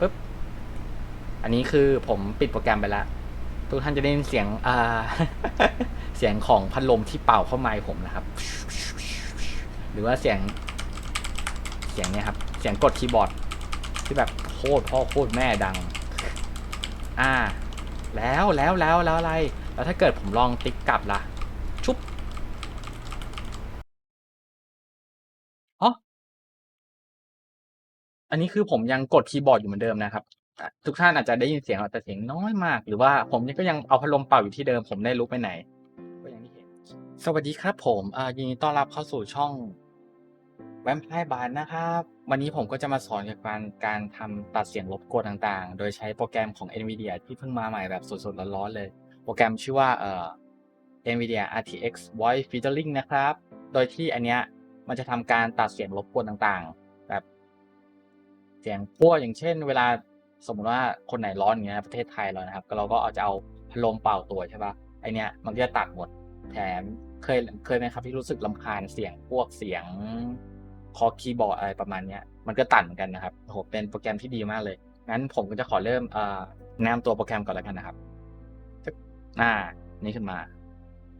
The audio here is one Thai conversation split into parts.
ปึ๊บ อันนี้คือผมปิดโปรแกรมไปแล้ว ทุกท่านจะได้ยินเสียงอ่าเสียงของพัดลมที่เป่าเข้าไมค์ผมนะครับ หรือว่าเสียง เสียงเนี่ยครับ เสียงกดคีย์บอร์ด ที่แบบโคตรพ่อโคตรแม่ดัง อ่า แล้วแล้วแล้วแล้วอะไร แล้วถ้าเกิดผมลองติ๊กกลับล่ะ ชุบอ๋อ อันนี้คือผมยังกดคีย์บอร์ดอยู่เหมือนเดิมนะครับทุกท่านอาจจะได้ยินเสียงแต่เสียงน้อยมาก หรือว่าผมก็ยังเอาพัดลมเป่าอยู่ที่เดิมผมได้ลุกไปไหนก็อย่างที่เห็นสวัสดีครับผมยินดีต้อนรับเข้าสู่ช่องแวมไพร์บานนะครับ วันนี้ผมก็จะมาสอนเกี่ยวกับการการทำตัดเสียงรบกวนต่างๆ โดยใช้โปรแกรมของ NVIDIA ที่เพิ่งมาใหม่แบบสดๆร้อนๆเลย โปรแกรมชื่อว่าเอ่อ NVIDIA RTX Voice Filtering นะครับ โดยที่อันเนี้ยมันจะทำการตัดเสียงรบกวนต่างๆ เสียงพวกอย่างเช่น เวลาสมมติว่าคนไหนร้อนอย่างเงี้ยประเทศไทยเรานะครับก็เราก็เอาจะเอาพัดลมเป่าตัวใช่ปะไอเนี้ยมันก็จะตัดหมดแถมเคยเคยไหมครับที่รู้สึกลำคาญเสียงพวกเสียงคอคีย์บอร์ดอะไรประมาณเนี้ยมันก็ตัดเหมือนกันนะครับโหเป็นโปรแกรมที่ดีมากเลยงั้นผมก็จะขอเริ่มเอ่อแนะนำตัวโปรแกรมก่อนแล้วกันนะครับอ่านี่ขึ้นมา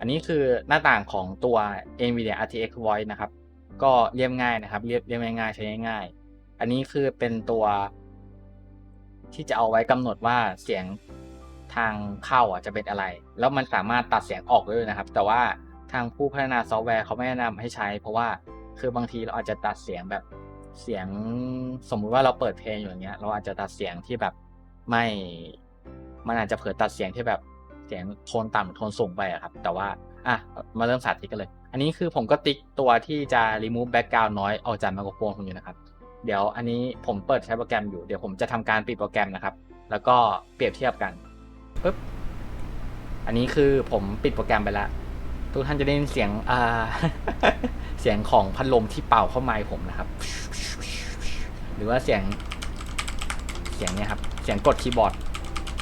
อันนี้คือหน้าต่างของตัว NVIDIA RTX Voice นะครับ ก็เรียบง่ายนะครับ เรียบเรียบง่ายๆใช้ง่าย อันนี้คือเป็นตัวที่จะเอาไว้กำหนดว่าเสียงทางเข้าอะจะเป็นอะไร แล้วมันสามารถตัดเสียงออกได้ด้วยนะครับ แต่ว่าทางผู้พัฒนาซอฟต์แวร์เขาไม่แนะนำให้ใช้ เพราะว่าคือบางทีเราอาจจะตัดเสียงแบบเสียงสมมุติว่าเราเปิดเพลงอยู่อย่างเงี้ย เราอาจจะตัดเสียงที่แบบไม่ มันอาจจะเผลอตัดเสียงที่แบบเสียงโทนต่ำหรือโทนสูงไปอะครับ แต่ว่าอะมาเริ่มสาธิตกันเลย อันนี้คือผมก็ติ๊กตัวที่จะ remove background noise ออกจากไมโครโฟนผมอยู่นะครับ เดี๋ยวอันนี้ผมเปิดใช้โปรแกรมอยู่ เดี๋ยวผมจะทำการปิดโปรแกรมนะครับ แล้วก็เปรียบเทียบกันปึ๊บ อันนี้คือผมปิดโปรแกรมไปแล้ว ทุกท่านจะได้ยินเสียงอ่า เสียงของพัดลมที่เป่าเข้าไมค์ผมนะครับ หรือว่าเสียง เสียงเนี่ยครับ เสียงกดคีย์บอร์ด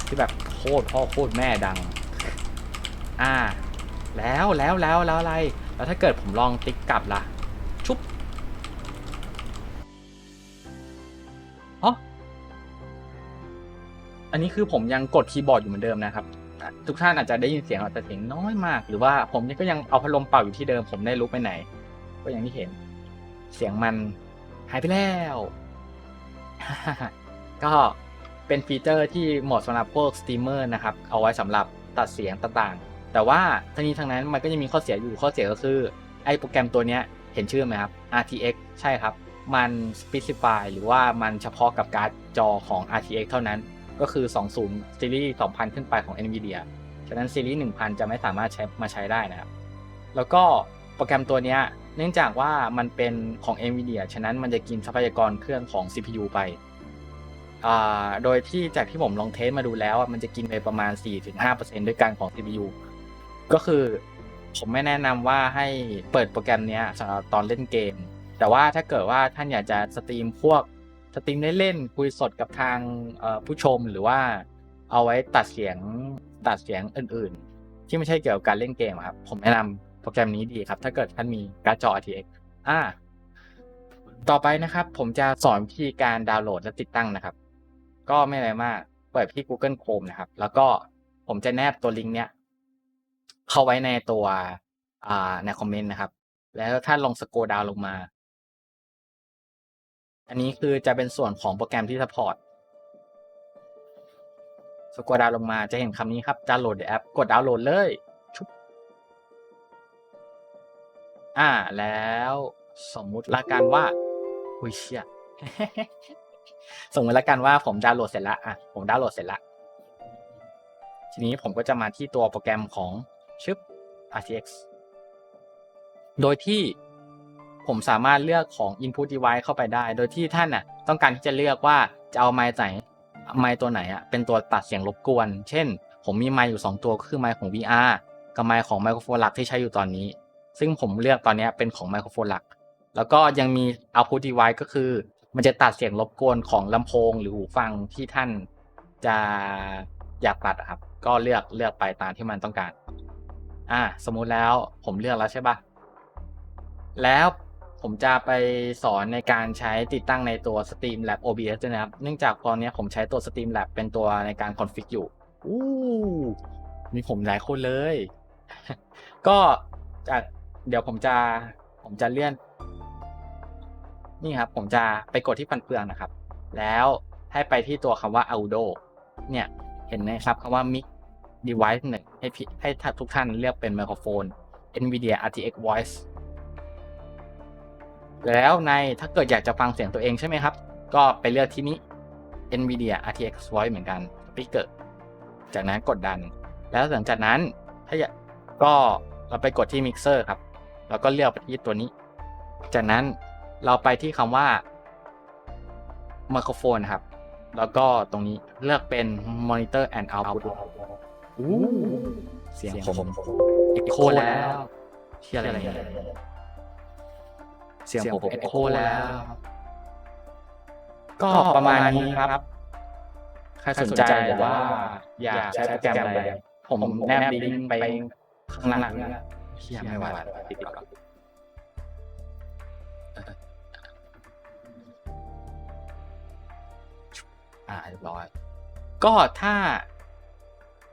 ที่แบบโคตรพ่อโคตรแม่ดัง อ่า แล้วแล้วแล้วแล้วอะไร แล้วถ้าเกิดผมลองติ๊กกลับล่ะ อันนี้คือผมยังกดคีย์บอร์ดอยู่เหมือนเดิมนะครับ ทุกท่านอาจจะได้ยินเสียงแต่เสียงน้อยมาก หรือว่าผมก็ยังเอาพัดลมเป่าอยู่ที่เดิม ผมได้ลุกไปไหน ก็อย่างที่เห็น เสียงมันหายไปแล้ว ก็เป็นฟีเจอร์ที่เหมาะสำหรับพวกสตรีมเมอร์นะครับ เอาไว้สำหรับตัดเสียงต่างๆ แต่ว่าทั้งนี้ทั้งนั้นมันก็ยังมีข้อเสียอยู่ข้อเสียก็คือ ไอ้โปรแกรมตัวเนี้ยเห็นชื่อไหมครับ RTX ใช่ครับ มัน specify หรือว่ามันเฉพาะกับการ์ดจอของ RTX เท่านั้น ก็คือ 20 ซีรีส์ 2000 ขึ้นไปของ NVIDIA ฉะนั้นซีรีส์ 1000 จะไม่สามารถใช้มาใช้ได้นะครับ แล้วก็โปรแกรมตัวนี้เนื่องจากว่ามันเป็นของ NVIDIA ฉะนั้นมันจะกินทรัพยากรเครื่องของ CPU ไป โดยที่จากที่ผมลองเทสมาดูแล้วมันจะกินไปประมาณ 4-5%ด้วยกันของ CPU ก็คือผมไม่แนะนำว่าให้เปิดโปรแกรมนี้สำหรับตอนเล่นเกม แต่ว่าถ้าเกิดว่าท่านอยากจะสตรีมพวก สตรีมเล่นๆคุยสดกับทางผู้ชมหรือว่าเอาไว้ตัดเสียงตัดเสียงอื่น ๆ ที่ไม่ใช่เกี่ยวกับการเล่นเกมครับ ผมแนะนำโปรแกรมนี้ดีครับ ถ้าเกิดท่านมีการ์ดจอ RTX อ่า ต่อไปนะครับ ผมจะสอนวิธีการดาวน์โหลดและติดตั้งนะครับ ก็ไม่อะไรมาก เปิดที่ Google Chrome นะครับ แล้วก็ผมจะแนบตัวลิงก์เนี้ยเข้าไว้ในตัวในคอมเมนต์นะครับ แล้วถ้าลงสโกดาวลงมา อันนี้คือจะเป็นส่วนของโปรแกรมที่สปอร์ตสโกดาวลงมาจะเห็นคำนี้ครับดาวน์โหลดแอป กดดาวน์โหลดเลยชุบอ่าแล้วสมมุติละกันว่าอุ้ยเชี่ยสมมติละกันว่าผมดาวน์โหลดเสร็จล้วอะผมดาวน์โหลดเสร็จล้วทีนี้ผมก็จะมาที่ตัวโปรแกรมของชึบ RTX โดยที่ ผมสามารถเลือกของ input device เข้าไปได้ โดยที่ท่านน่ะต้องการที่จะเลือกว่าจะเอาไมค์ไหนไมค์ตัวไหนอะเป็นตัวตัดเสียงรบกวน เช่น ผมมีไมค์อยู่ 2 ตัวก็คือไมค์ของ VR กับไมค์ของไมโครโฟนหลักที่ใช้อยู่ตอนนี้ ซึ่งผมเลือกตอนนี้เป็นของไมโครโฟนหลัก แล้วก็ยังมี output device ก็คือ มันจะตัดเสียงรบกวนของลำโพงหรือหูฟังที่ท่านจะอยากตัดครับ ก็เลือกเลือกไปตามที่มันต้องการ อ่า สมมุติแล้วผมเลือกแล้วใช่ปะแล้ว ผมจะไปสอนในการใช้ติดตั้งในตัว Steam Lab OBS ด้วยนะครับ เนื่องจากตอนนี้ผมใช้ตัว Steam Lab เป็นตัวในการคอนฟิกอยู่อู้มีผมหลายคนเลย ก็จากเดี๋ยวผมจะผมจะเลื่อน นี่ครับ ผมจะไปกดที่ฟันเฟืองนะครับ แล้วให้ไปที่ตัวคำว่า Audio เนี่ย เห็นไหมครับคำว่า Mic Device หนึ่งให้ให้ทุกท่านเลือกเป็นไมโครโฟน NVIDIA RTX Voice แล้วในถ้าเกิดอยากจะฟังเสียงตัวเองใช่ไหมครับ ก็ไปเลือกที่นี้ NVIDIA RTX Voice เหมือนกัน Speaker จากนั้นกดดัน แล้วหลังจากนั้นถ้าอยากก็เราไปกดที่ Mixer ครับ แล้วก็เลือกไปที่ตัวนี้ จากนั้นเราไปที่คำว่าไมโครโฟนครับ แล้วก็ตรงนี้เลือกเป็น Monitor and Output อู้เสียงผมเอ็กโคแล้วเชื่ออะไรเนี่ย เสียงผมเอ็กโคแล้ว ก็ประมาณนี้ครับ ใครสนใจหรือว่า อยากใช้โปรแกรมอะไรผมแนบลิงก์ไปข้างล่างเชื่อไม่ไหวติดก่อนอ่าเรียบร้อย ก็ถ้า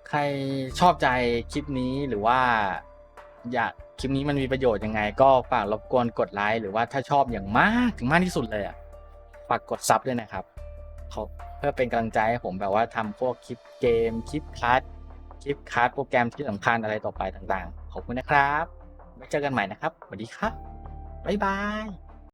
ใครชอบใจคลิปนี้หรือว่าอยาก คลิปนี้มันมีประโยชน์ยังไง ก็ฝากรบกวนกดไลค์หรือว่าถ้าชอบอย่างมากถึงมากที่สุดเลยอะฝากกดซับด้วยนะครับเพื่อเป็นกำลังใจให้ผมแบบว่าทำพวกคลิปเกม คลิปคัสคลิปคัสโปรแกรมที่สำคัญอะไรต่อไปต่างๆ ขอบคุณนะครับไว้เจอกันใหม่นะครับสวัสดีครับบ๊ายบาย